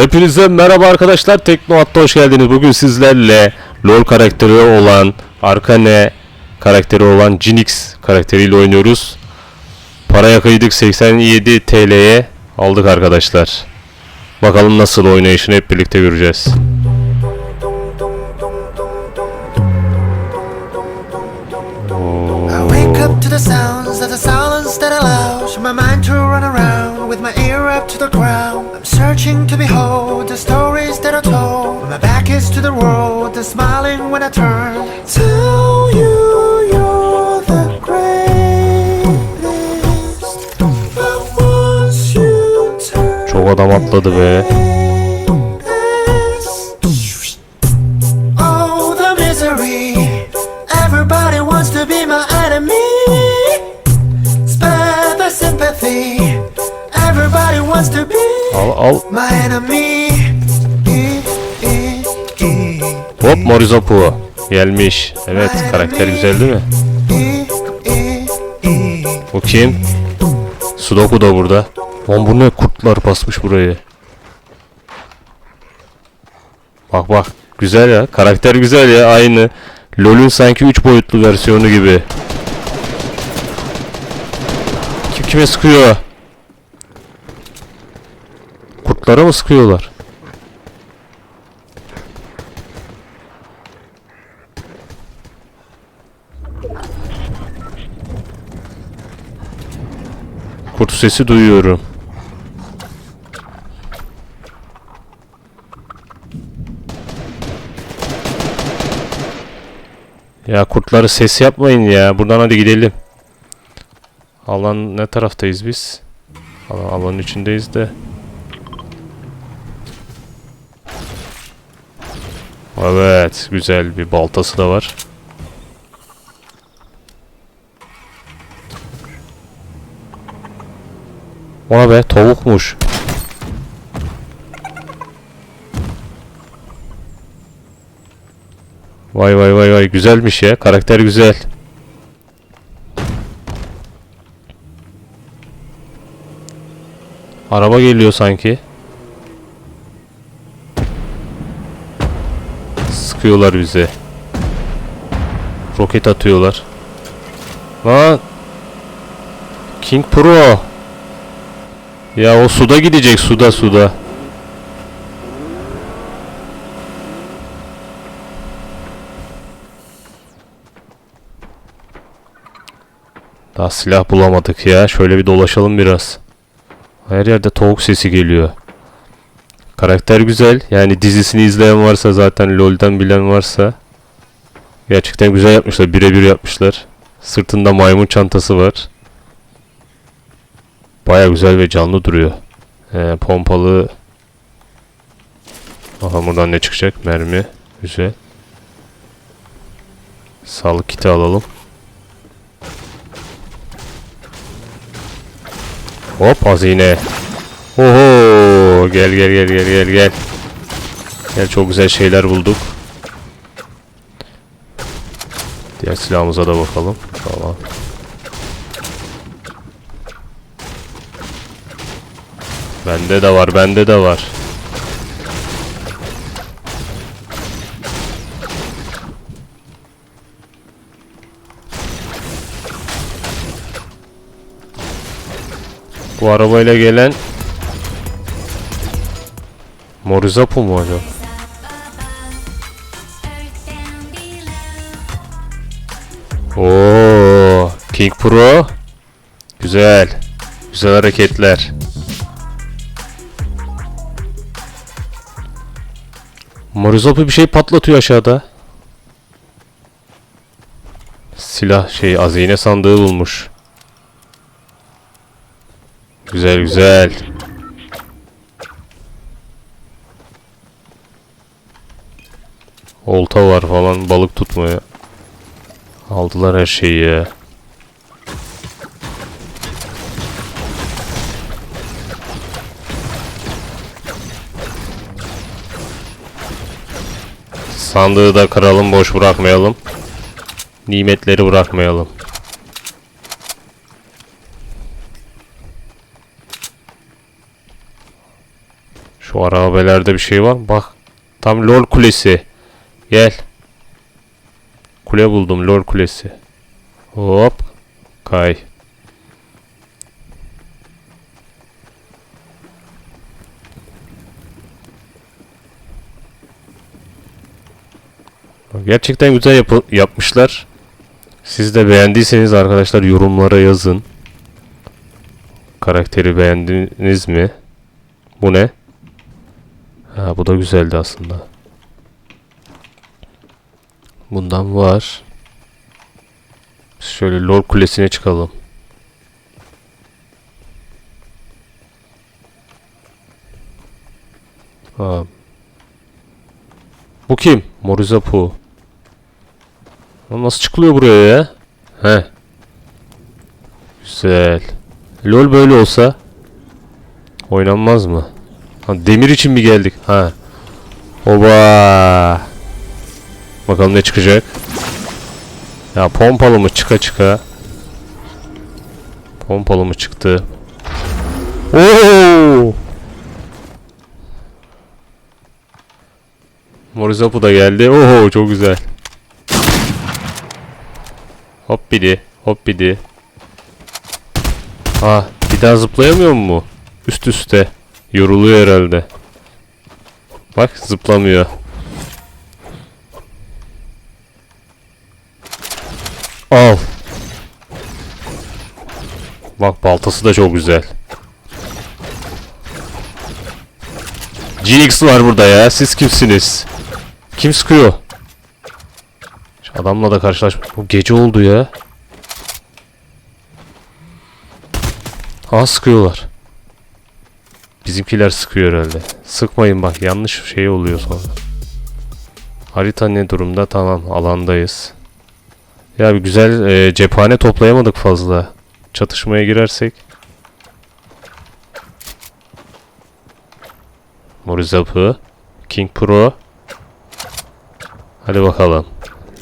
Hepinize merhaba arkadaşlar. Teknoat'ta hoş geldiniz. Bugün sizlerle LoL karakteri olan Arkane karakteri olan Jinx karakteriyle oynuyoruz. Paraya kıydık 87 TL'ye aldık arkadaşlar. Bakalım nasıl oynayışını hep birlikte göreceğiz. Up to the ground. I'm searching to behold the stories that are told. My back is to the world, the smiling when I turn. Tell you you're the greatest. But once you turn. Hop Morizopu. Gelmiş. Evet karakter güzel değil mi? Bu kim? Sudoku da burada. Lan bu ne kurtlar basmış burayı. Bak bak. Güzel ya. Karakter güzel ya. Aynı. LoL'ün sanki 3 boyutlu versiyonu gibi. Kim kime sıkıyor? Kurtlara mı sıkıyorlar? Kurt sesi duyuyorum. Ya kurtları ses yapmayın ya. Buradan hadi gidelim. Alan ne taraftayız biz? Alan, alanın içindeyiz de. Evet, güzel bir baltası da var. Ona be tavukmuş. Vay vay vay vay güzelmiş ya. Karakter güzel. Araba geliyor sanki. Sıkıyorlar bize. Roket atıyorlar. Lan King Pro. Ya o suda gidecek suda suda. Daha silah bulamadık ya. Şöyle bir dolaşalım biraz. Her yerde tavuk sesi geliyor. Karakter güzel. Yani dizisini izleyen varsa zaten LoL'den bilen varsa gerçekten güzel yapmışlar. Birebir yapmışlar. Sırtında maymun çantası var. Baya güzel ve canlı duruyor. Ee, pompalı. Aha buradan ne çıkacak? Mermi. Güzel. Sağlık kiti alalım. Hop hazine. Oho gel gel gel gel gel gel. Gel çok güzel şeyler bulduk. Diğer silahımıza da bakalım. Tamam. Bende de var, bende de var. Bu arabayla gelen Morizapu mu acaba? Oo, King Pro. Güzel. Güzel hareketler. Morizopu bir şey patlatıyor aşağıda. Silah şey hazine sandığı bulmuş. Güzel güzel. Olta var falan balık tutmaya. Aldılar her şeyi ya. Sandığı da kıralım boş bırakmayalım. Nimetleri bırakmayalım. Şu arabelerde bir şey var? Bak. Tam lol kulesi. Gel. Kule buldum lol kulesi. Hop. Kay. Gerçekten güzel yapı- yapmışlar. Siz de beğendiyseniz arkadaşlar yorumlara yazın. Karakteri beğendiniz mi? Bu ne? Ha bu da güzeldi aslında. Bundan var. Şöyle lol kulesine çıkalım. Ha. Bu kim? Morizapu. Lan Nasıl çıkılıyor buraya ya? He. Güzel. LOL böyle olsa oynanmaz mı? Ha, demir için mi geldik? Ha. Oba. Bakalım ne çıkacak. Ya pompalı mı çıka çıka. Pompalı mı çıktı? Oo! Morizapu da geldi. Oho çok güzel. Hop bidi. Hop bidi. Ha bir daha zıplayamıyor mu? Üst üste. Yoruluyor herhalde. Bak zıplamıyor. Al. Bak baltası da çok güzel. Jinx var burada ya. Siz kimsiniz? Kim sıkıyor? Adamla da karşılaşma. Bu gece oldu ya. Ha sıkıyorlar. Bizimkiler sıkıyor herhalde. Sıkmayın bak yanlış şey oluyor sonra. Harita ne durumda? Tamam alandayız. Ya bir güzel e, cephane toplayamadık fazla. Çatışmaya girersek. Morizapu. King Pro. Hadi bakalım.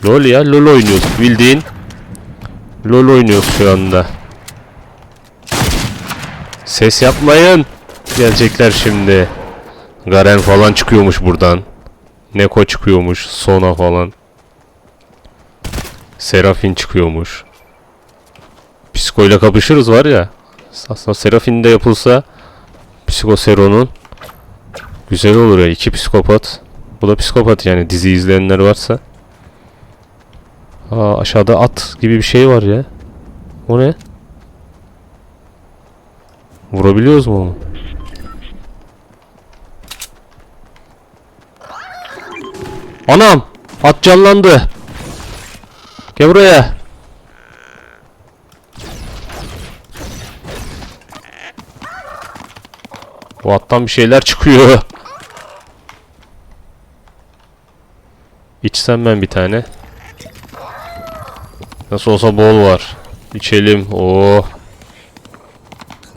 LOL ya LOL oynuyoruz bildiğin. LOL oynuyoruz şu anda. Ses yapmayın. Gelecekler şimdi. Garen falan çıkıyormuş buradan. Neko çıkıyormuş. Sona falan. Serafin çıkıyormuş. Psiko ile kapışırız var ya. Aslında Serafin de yapılsa Psiko Sero'nun güzel olur ya. iki psikopat. Bu da psikopat yani dizi izleyenler varsa. Aa aşağıda at gibi bir şey var ya. O ne? Vurabiliyoruz mu onu? Anam! At canlandı. Gel buraya. Bu attan bir şeyler çıkıyor. İçsem ben bir tane. Nasıl olsa bol var. İçelim. Oo.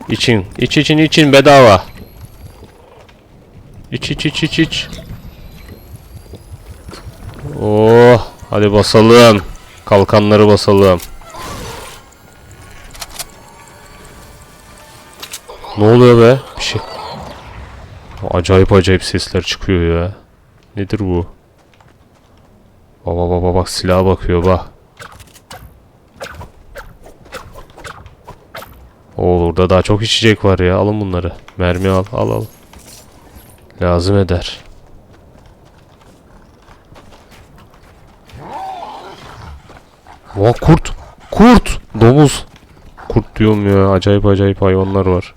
İçin. İç için için bedava. İç iç iç iç iç. Oh. Hadi basalım. Kalkanları basalım. Ne oluyor be? Bir şey. Acayip acayip sesler çıkıyor ya. Nedir bu? Baba baba bak silaha bakıyor bak. Oo burada daha çok içecek var ya. Alın bunları. Mermi al. Al al. Lazım eder. Oha kurt. Kurt. Domuz. Kurt diyorum ya. Acayip acayip hayvanlar var.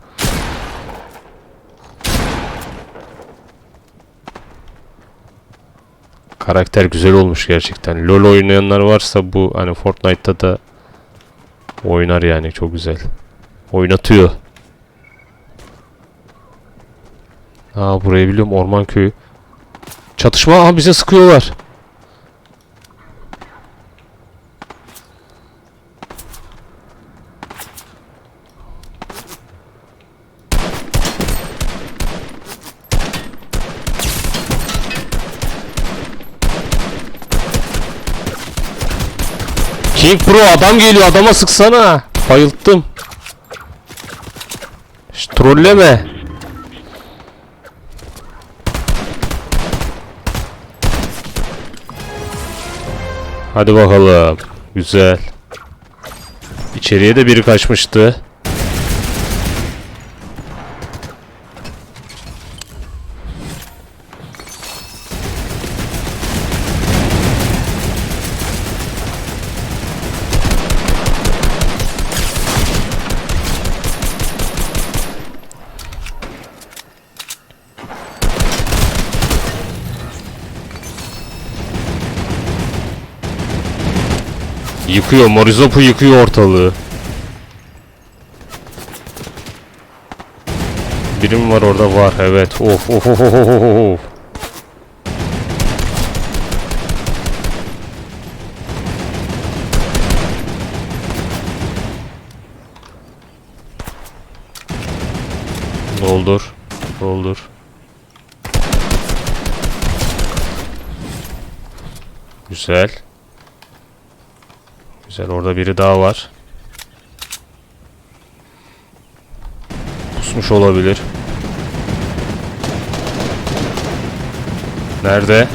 Karakter güzel olmuş gerçekten. LoL oynayanlar varsa bu hani Fortnite'ta da oynar yani çok güzel. Oynatıyor. Aa burayı biliyorum orman köyü. Çatışma aa bize sıkıyorlar. King Pro adam geliyor adama sıksana. Bayılttım. Trolleme. Hadi bakalım. Güzel. İçeriye de biri kaçmıştı. Yıkıyor. Morizopu yıkıyor ortalığı. Birim var orada var. Evet. Of of of of of of. Doldur. Doldur. Güzel. Güzel orada biri daha var. Pusmuş olabilir. Nerede?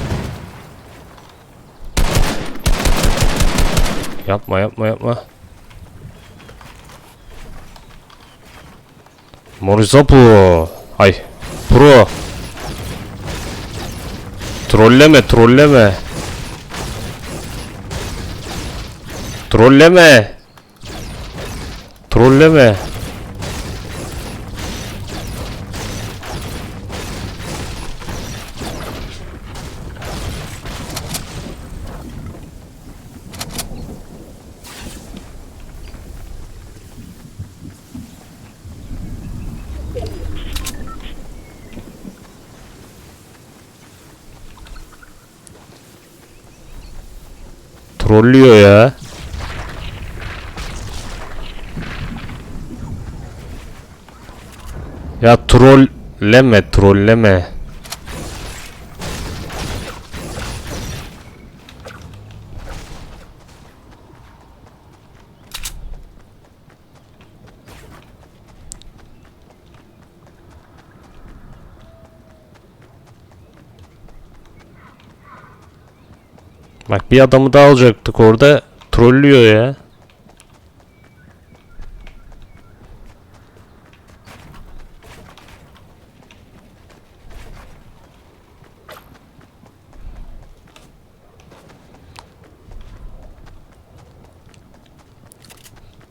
Yapma yapma yapma. Morizapu. Ay. Pro. Trolleme trolleme. Trolleme. Trolleme. Trollüyor ya. Ya trolleme trolleme. Bak bir adamı daha alacaktık orada. Trollüyor ya.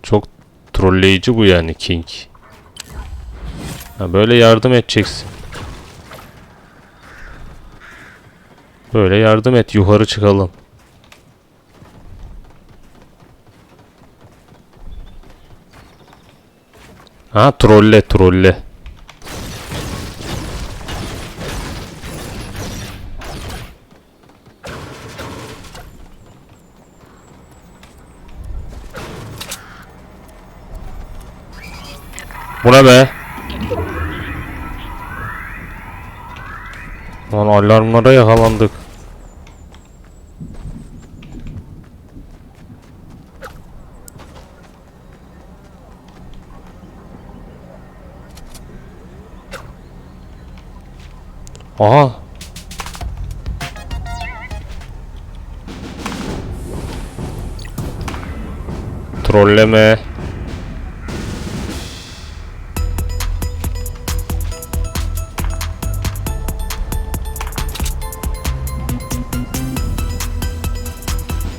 Çok trolleyici bu yani King. Ha, böyle yardım edeceksin. Böyle yardım et yukarı çıkalım. Ha trolle trolle. Be? Lan alarmlara yakalandık. Aha. Trolleme.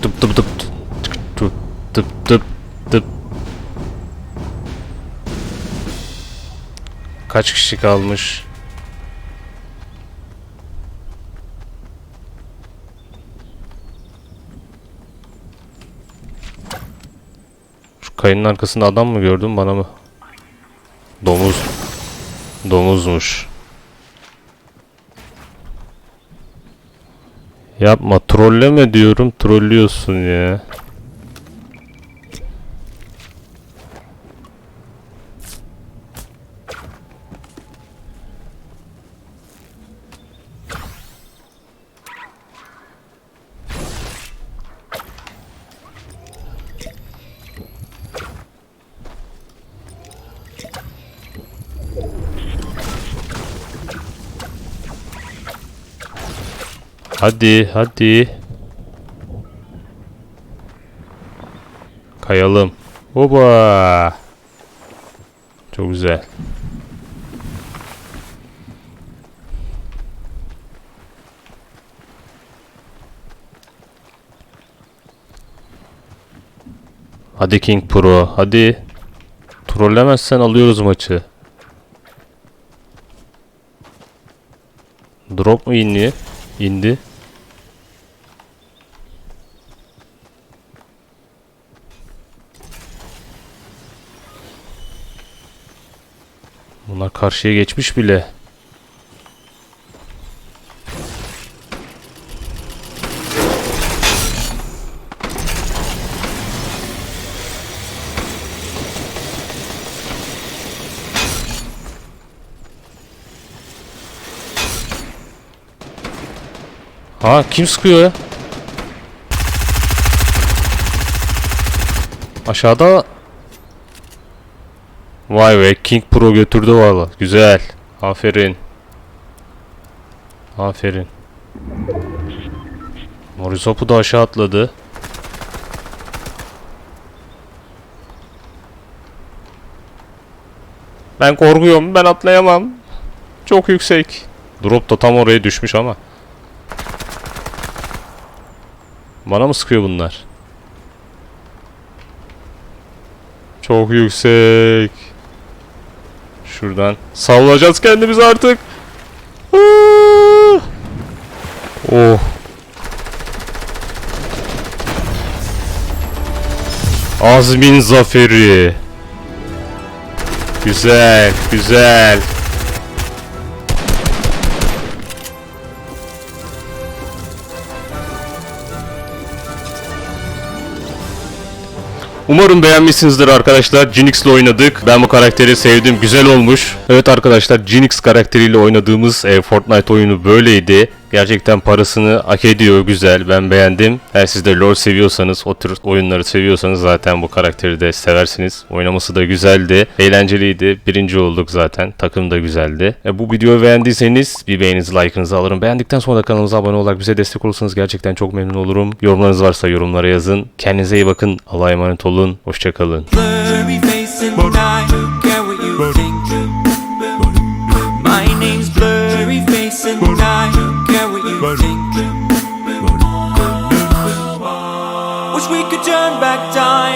Tıp tıp tıp tıp tıp tıp tıp Kaç kişi kalmış? Şu kayının arkasında adam mı gördün bana mı? Domuz. Domuzmuş. Yapma trolleme diyorum trollüyorsun ya. Hadi hadi. Kayalım. Oba. Çok güzel. Hadi King Pro, hadi. Trollemezsen alıyoruz maçı. Drop mu indi? İndi. Bunlar karşıya geçmiş bile. Ha kim sıkıyor ya? Aşağıda Vay be King Pro götürdü valla. Güzel. Aferin. Aferin. Morizopu da aşağı atladı. Ben korkuyorum. Ben atlayamam. Çok yüksek. Drop da tam oraya düşmüş ama. Bana mı sıkıyor bunlar? Çok yüksek. Şuradan savlayacağız kendimizi artık. Oh. Azmin zaferi. Güzel, güzel. Umarım beğenmişsinizdir arkadaşlar. Jinx ile oynadık. Ben bu karakteri sevdim. Güzel olmuş. Evet arkadaşlar Jinx karakteriyle oynadığımız e, Fortnite oyunu böyleydi. Gerçekten parasını hak ediyor. Güzel. Ben beğendim. Eğer siz de LoL seviyorsanız, o tür oyunları seviyorsanız zaten bu karakteri de seversiniz. Oynaması da güzeldi. Eğlenceliydi. Birinci olduk zaten. Takım da güzeldi. E, bu videoyu beğendiyseniz bir beğeninizi, like'ınızı alırım. Beğendikten sonra da kanalımıza abone olarak bize destek olursanız gerçekten çok memnun olurum. Yorumlarınız varsa yorumlara yazın. Kendinize iyi bakın. Allah'a emanet olun. Hoşçakalın. back time.